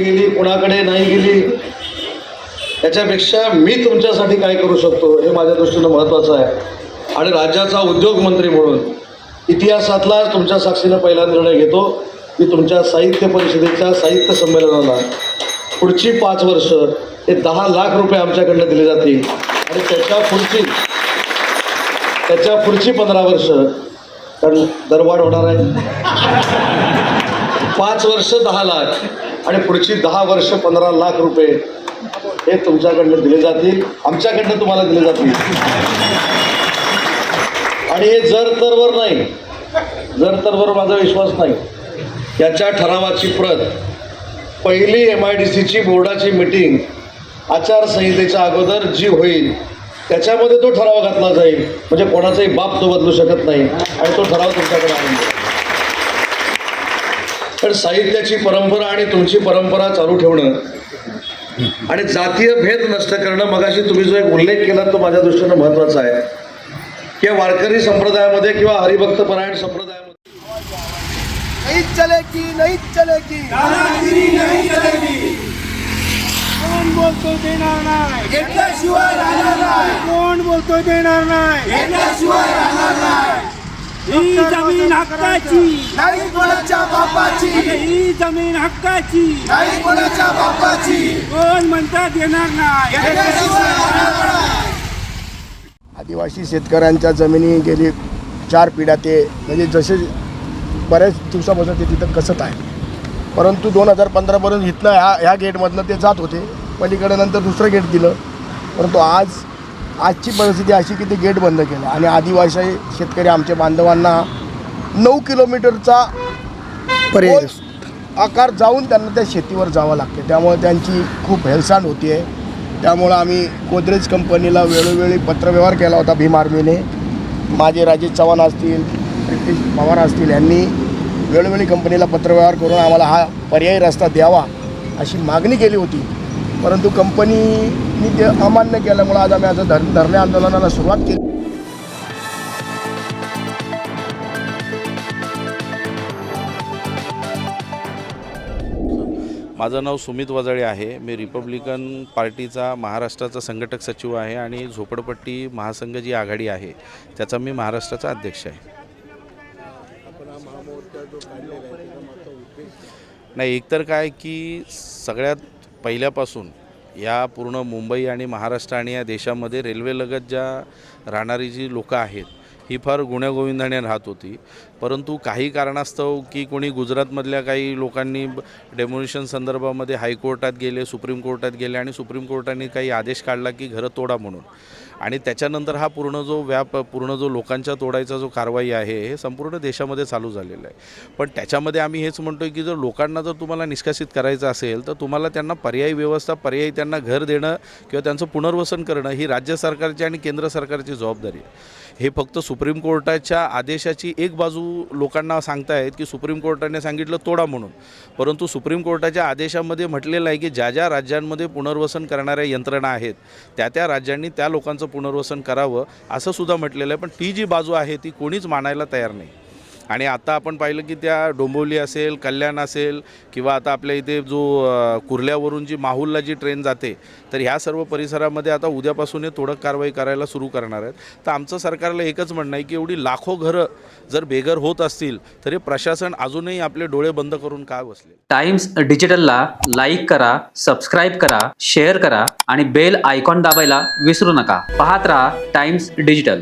गेली कोणाकडे नाही गेली याच्यापेक्षा मी तुमच्यासाठी काय करू शकतो हे माझ्या दृष्टीनं महत्त्वाचं आहे. आणि राज्याचा उद्योगमंत्री म्हणून इतिहासातला तुमच्या साक्षीनं पहिला निर्णय घेतो. की तुमच्या साहित्य परिषदेच्या साहित्य संमेलनाला पुढची पाच वर्ष हे दहा लाख रुपये आमच्याकडनं दिले जातील. आणि त्याच्या पुढची त्याच्या पुढची पंधरा वर्ष कारण दरवाढ होणार आहे. पाच वर्ष दहा लाख. आणि पुढची दहा वर्ष पंधरा लाख रुपये हे तुमच्याकडनं दिले जातील आमच्याकडनं तुम्हाला दिले जातील. आणि हे जर तरवर नाही जर तरवर माझा विश्वास नाही याच्या ठरावाची प्रत पहिली एम आय डी सीची बोर्डाची मिटिंग आचारसंहितेच्या अगोदर जी होईल त्याच्यामध्ये तो ठराव घातला जाईल. म्हणजे कोणाचाही बाप तो बदलू शकत नाही आणि तो ठराव तुमच्याकडे आणून पण साहित्याची परंपरा आणि तुमची परंपरा चालू ठेवणं आणि जातीय भेद नष्ट करणं मगाशी तुम्ही जो एक उल्लेख केला तो माझ्या दृष्टीनं महत्त्वाचा आहे. किंवा वारकरी संप्रदायामध्ये किंवा हरिभक्त परायण संप्रदायामध्ये. नहीं चलेगी नहीं चलेगी। दादागिरी नाही चलेगी। कोण बोलतो देणार नाही घेतल्याशिवाय राहणार नाही कोण बोलतो देणार नाही घेतल्याशिवाय राहणार नाही ही जमीन हक्काची। नाही कोणाच्या ही जमीन हक्काची. नाही कोणाच्या बापाची. कोण म्हणतात येणार नाही. आदिवासी शेतकऱ्यांच्या जमिनी गेली चार पिढ्या ते म्हणजे जसे बऱ्याच दिवसापासून ते तिथं कसत आहे. परंतु दोन हजार पंधरापर्यंत इथनं ह्या ह्या गेटमधनं ते जात होते. पलीकडे नंतर दुसरं गेट दिलं. परंतु आज आजची परिस्थिती अशी की ते गेट बंद केलं. आणि आदिवासी शेतकरी आमच्या बांधवांना नऊ किलोमीटरचा पर्याय आकार जाऊन त्यांना त्या शेतीवर जावं लागते. त्यामुळे त्यांची खूप हेळसांड होती आहे त्यामुळं आम्ही गोदरेज कंपनीला वेळोवेळी पत्रव्यवहार केला होता भीम आर्मीने. माझे राजेश चव्हाण असतील रितेश पवार असतील यांनी वेळोवेळी कंपनीला पत्रव्यवहार करून आम्हाला हा पर्यायी रस्ता द्यावा अशी मागणी केली होती. परंतु कंपनीने ते अमान्य केल्यामुळं आज आम्ही आज धर धरणे आंदोलनाला सुरुवात केली. माझं नाव सुमित वजाळे आहे. मी रिपब्लिकन पार्टीचा महाराष्ट्राचा संघटक सचिव आहे आणि झोपडपट्टी महासंघ जी आघाडी आहे त्याचा मी महाराष्ट्राचा अध्यक्ष आहे. नाही एकतर काय की सगळ्यात पहिल्यापासून या पूर्ण मुंबई आणि महाराष्ट्र आणि या देशामध्ये रेल्वेलगत ज्या राहणारी जी लोकं आहेत ही फार गुण्यागोविंदाने राहत होती. परंतु काही कारणास्तव की कोणी गुजरातमधल्या काही लोकांनी डेमोनेशन संदर्भामध्ये हायकोर्टात गेले सुप्रीम कोर्टात गेले आणि सुप्रीम कोर्टाने काही आदेश काढला की घरं तोडा म्हणून. आणि त्याच्यानंतर हा पूर्ण जो व्याप पूर्ण जो लोकांच्या तोडायचा जो कारवाई आहे हे संपूर्ण देशामध्ये चालू झालेलं आहे. पण त्याच्यामध्ये आम्ही हेच म्हणतो की जर लोकांना जर तुम्हाला निष्कासित करायचं असेल तर तुम्हाला त्यांना पर्यायी व्यवस्था पर्यायी त्यांना घर देणं किंवा त्यांचं पुनर्वसन करणं ही राज्य सरकारची आणि केंद्र सरकारची जबाबदारी आहे. हे फक्त सुप्रीम कोर्टाच्या आदेशाची एक बाजू लोकांना सांगतायत की सुप्रीम कोर्टाने सांगितलं तोडा म्हणून. परंतु सुप्रीम कोर्टाच्या आदेशामध्ये म्हटलेलं आहे की ज्या ज्या राज्यांमध्ये पुनर्वसन करणाऱ्या यंत्रणा आहेत त्या त्या राज्यांनी त्या लोकांचं पुनर्वसन करावं असं सुद्धा म्हटलेलं आहे. पण ती जी बाजू आहे ती कोणीच मानायला तयार नाही. आणि आता आपण पाहिलं की त्या डोंबिवली असेल कल्याण असेल किंवा आता आपल्या इथे जो कुर्ल्यावरून जी माहुलला जी ट्रेन जाते तर ह्या सर्व परिसरामध्ये आता उद्यापासून हे तोडक कारवाई करायला सुरू करणार आहेत. तर आमचं सरकारला एकच म्हणणं आहे की एवढी लाखो घरं जर बेघर होत असतील तर हे प्रशासन अजूनही आपले डोळे बंद करून का बसले? टाइम्स डिजिटलला लाईक करा सबस्क्राईब करा शेअर करा आणि बेल आयकॉन दाबायला विसरू नका. पाहत राहा टाइम्स डिजिटल.